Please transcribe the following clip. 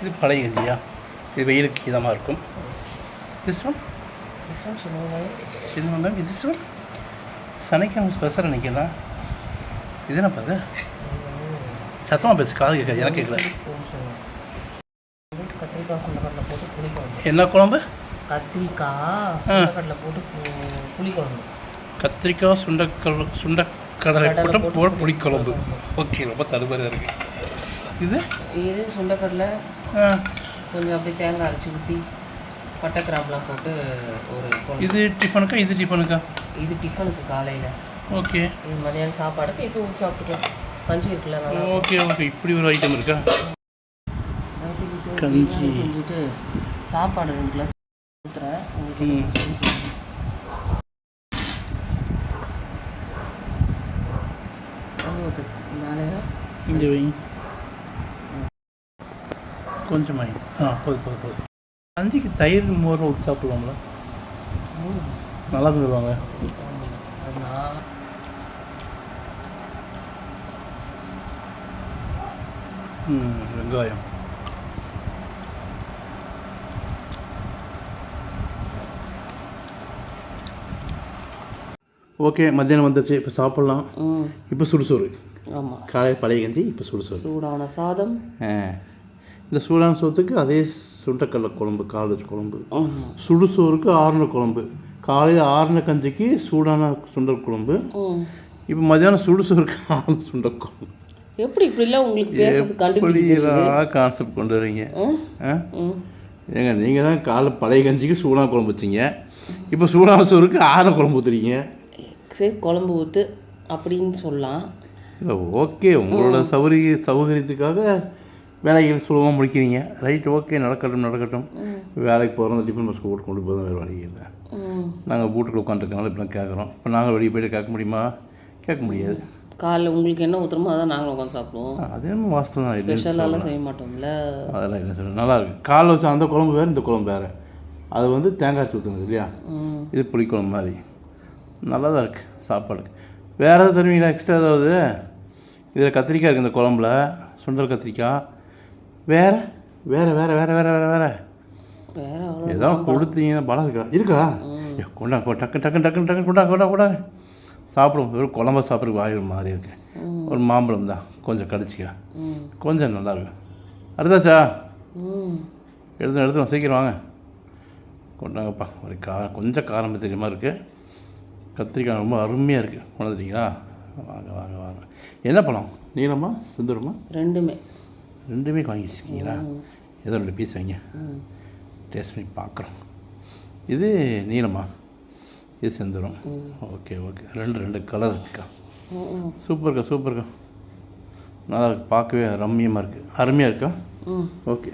இது பழைய கஞ்சியா இது வெயிலுக்கு இதமாக இருக்கும். திஸ் ஒன் This one சின்ன வெங்காயம் சின்ன வெங்காயம் இது ஒன் சனிக்கிழமை ஸ்பெஷல் நினைக்கலாம் இது என்ன பார்த்து சத்தமாக பேசு காது கேட்காது எனக்கு கேட்கல. வந்து கத்திரிக்காய் சுண்டக்கடலை போட்டு புளி குழம்பு என்ன குழம்பு? கத்திரிக்காய் சுண்டக்கடலை போட்டு பு- புளி குழம்பு கத்திரிக்காய் சுண்டக்கடலை கடலை போட்டு போட்டு போட புளிக்குழம்பு. ஓகே ரொம்ப தடுமாறியாக இருக்குது இது? இது சுண்டக்கடலை. கொஞ்சம் அப்படியே தேங்காய் அரைச்சி ஊற்றி பட்டை கிராம்பெலாம் போட்டு ஒரு குழம்பு. இது டிஃபனுக்கா? இது டிஃபனுக்கா? இது டிஃபனுக்கு காலையில். ஓகே. இது மதியானம் சாப்பாடுக்கு இப்போ ஊற்றி சாப்பிட்டுக்கலாம். கஞ்சி இருக்குல்ல நல்லா ஓகே ஓகே. இப்படி ஒரு ஐட்டம் இருக்கா? கஞ்சி. செஞ்சுட்டு சாப்பாடு ரெண்டு கிளாஸ் ஊற்றுறேன் உங்களுக்கு ம். ஊற்று மேலே இங்கே வை கொஞ்சம் வை ஆ. போதும் போதும் போதும் கஞ்சிக்கு தயிர் மோர் ஊற்றி சாப்பிடுவாங்களா நல்லா ம் வெங்காயம். ஓகே மத்தியானம் வந்துச்சு இப்போ சாப்பிட்லாம். இப்போ சுடுசோறு ஆமாம் காலையில் பழைய கஞ்சி இப்போ சுடுசோறு சூடான சாதம். ஆ. இந்த சூடான சோத்துக்கு அதே சுண்டக்கடலை குழம்பு காலேஜ் குழம்பு. சுடுசோறுக்கு ஆறுன குழம்பு. காலையில் ஆறுன கஞ்சிக்கு சூடான சுண்டல் குழம்பு. இப்போ மதியானம் சுடுசோறுக்கு ஆறுன சுண்டல் குழம்பு. எப்படி இப்படிலாம் உங்களுக்கு கான்செப்ட் கொண்டு வரீங்க? ஏங்க நீங்கள் தான் காலை பழைய கஞ்சிக்கு சூடான குழம்பு வச்சிங்க. இப்போ சூடான சோறுக்கு ஆறுன குழம்பு ஊற்றுறீங்க சரி குழம்பு ஊற்று அப்படின்னு சொல்லலாம். இல்லை ஓகே உங்களோட சௌகரிய சௌகரியத்துக்காக வேலைகள் சுலபமாக முடிக்கிறீங்க. ரைட் ஓகே நடக்கட்டும் நடக்கட்டும். வேலைக்கு போகிறோம் டிஃபன் பாக்ஸ் போட்டு கொண்டு போதும் வேறு வழி இல்லை. நாங்கள் வீட்டுக்குள்ள உட்காந்துருக்கனால இப்படிலாம் கேட்குறோம். இப்போ நாங்கள் வெளியே போயிட்டு கேட்க முடியுமா? கேட்க முடியாது. காலைல உங்களுக்கு என்ன ஊற்றுறமோ அதான் நாங்களும் உட்காந்து சாப்பிடுவோம். அதே வாஸ்தவம் தான். ஸ்பெஷலாலாம் செய்ய மாட்டோம்ல அதெல்லாம் என்ன சொல்ல நல்லா இருக்கு. காலைல வச்சு அந்த குழம்பு வேறு இந்த குழம்பு வேறு. அது வந்து தேங்காய் ஊற்றுனது இல்லையா? இது புளிக்குழம்பு மாதிரி. நல்லா தான் இருக்குது சாப்பாடு வேறு ஏதாவது தருவீங்களா? எக்ஸ்ட்ரா ஏதாவது? இதில் கத்திரிக்காய் இருக்குது இந்த குழம்புல. சுண்டல் கத்திரிக்காய். வேறு? வேறு வேறு வேறு வேறு வேறு வேறு. ஏதோ கொடுத்தீங்கன்னா பலம் இருக்கா? இருக்கா? கொண்டா கொ- டக்கு டக்கு டக்கு டக்கு கொண்டா கொண்டா கொண்டா. சாப்பிடுவோம். வெறும் குழம்பு சாப்பிட்றதுக்கு வாய் ஒரு மாதிரி இருக்கு. ஒரு மாம்பழம் தான். கொஞ்சம் கடிச்சிக்க. கொஞ்சம் நல்லா இருக்கு. அறுதாச்சா ம். எடுத்து எடுத்து சீக்கிரம் வாங்க. கொண்டாங்கப்பா ஒரு காரம் கொஞ்சம் காரம் தெரியுமா இருக்குது கத்திரிக்காய் ரொம்ப அருமையாக இருக்குது உணர்ந்துட்டீங்களா வாங்க வாங்க வாங்க. என்ன பழம்? நீளமா? சுந்தரமா? ரெண்டுமே. ரெண்டுமே வாங்கி வச்சுருக்கீங்களா ஏதோ ரெண்டு பீஸ் வைங்க. டேஸ்ட் பண்ணி பார்க்குறோம். இது நீளமா? இது செந்துரும். ஓகே ஓகே ரெண்டு ரெண்டு கலர் இருக்குக்கா ம் சூப்பர்க்கா சூப்பர்க்கா நல்லா இருக்கு பார்க்கவே ரம்மியமாக இருக்குது அருமையாக இருக்கா? ஓகே